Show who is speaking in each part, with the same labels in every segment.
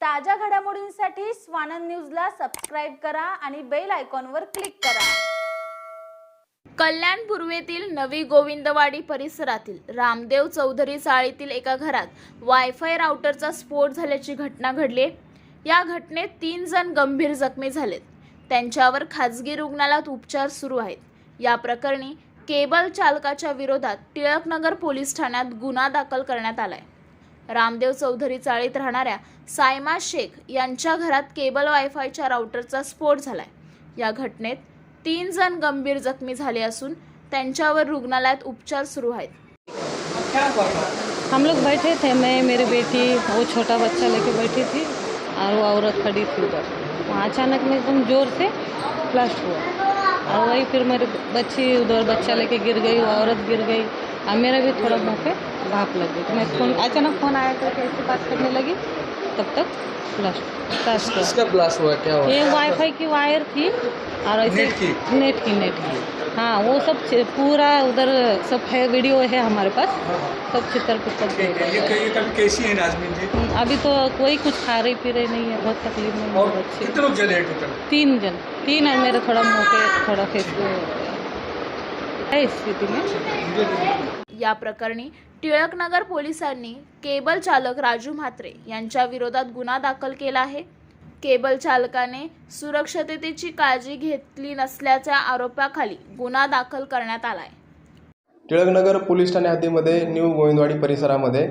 Speaker 1: ताज्या घडामोडींसाठी स्वानंद न्यूजला सबस्क्राईब करा आणि बेल आयकॉनवर क्लिक करा. कल्याण पूर्वेतील नवी गोविंदवाडी परिसरातील रामदेव चौधरी चाळीतील एका घरात वायफाय राउटरचा स्फोट झाल्याची घटना घडली या घटनेत तीन जण गंभीर जखमी झालेत. त्यांच्यावर खाजगी रुग्णालयात उपचार सुरू आहेत. या प्रकरणी केबल चालकाच्या विरोधात टिळकनगर पोलीस ठाण्यात गुन्हा दाखल करण्यात आलाय. रामदेव चौधरी चाळीत राहणाऱ्या सायमा शेख यांच्या घरात केबल वायफायच्या राउटरचा स्फोट झालाय. या घटनेत तीन जण गंभीर जखमी झाले असून त्यांच्यावर रुग्णालयात उपचार सुरू आहेत.
Speaker 2: हम लोग बैठे थे मैं मेरी बेटी वो छोटा बच्चा लेके बैठी थी और वो औरत खड़ी थी उधर। अचानक में एकदम ज़ोर से ब्लास्ट हुआ। और वही फिर मेरी बच्ची उधर बच्चा लेके गिर गई औरत गिर गई। और मेरा भी थोड़ा मुँह पे भाप लग गई। तो मैं फ़ोन अचानक फ़ोन आया करके ऐसे बात करने लगी? तब तक ब्लास्ट ब्लास्ट हुआ?
Speaker 3: क्या हुआ?
Speaker 2: ये वाईफाई की वायर थी और ऐसे
Speaker 3: नेट की?
Speaker 2: नेट की नेट की। हाँ वो सब पूरा उधर सब है वीडियो है हमारे पास। सब चित्र
Speaker 4: कभी कैसी है नाजमीन जी?
Speaker 2: अभी तो कोई कुछ खा रही पी रही नहीं है बहुत तकलीफ में
Speaker 4: और
Speaker 2: बच्चे
Speaker 4: कितने लोग हैं टोटल
Speaker 2: तीन जन। तीन है मेरे थोड़ा मुंह पे थोड़ा फेस है इस स्थिति में।
Speaker 1: या प्रकरणी टिळकनगर पोलिसांनी केबल चालक राजू म्हात्रे यांच्या विरोधात गुन्हा दाखल केला आहे. केबल चालकाने सुरक्षिततेची काळजी घेतली नसल्याच्या आरोपाखाली गुन्हा दाखल करण्यात आलाय.
Speaker 5: टिळकनगर पोलीस ठाणे हद्दीमध्ये न्यू गोविंदवाडी परिसरामध्ये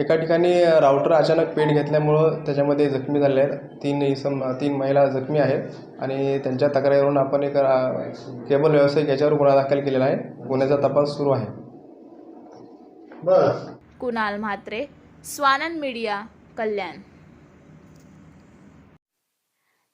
Speaker 5: एका ठिकाणी राऊटर अचानक पेट घेतल्यामुळं त्याच्यामध्ये जखमी झाले आहेत. तीन इसम तीन महिला जखमी आहेत आणि त्यांच्या तक्रारीवरून आपण एक केबल व्यावसायिक याच्यावर गुन्हा दाखल केलेला आहे. गुन्ह्याचा तपास सुरू आहे.
Speaker 1: कुणाल म्हात्रे स्वानंद मीडिया कल्याण.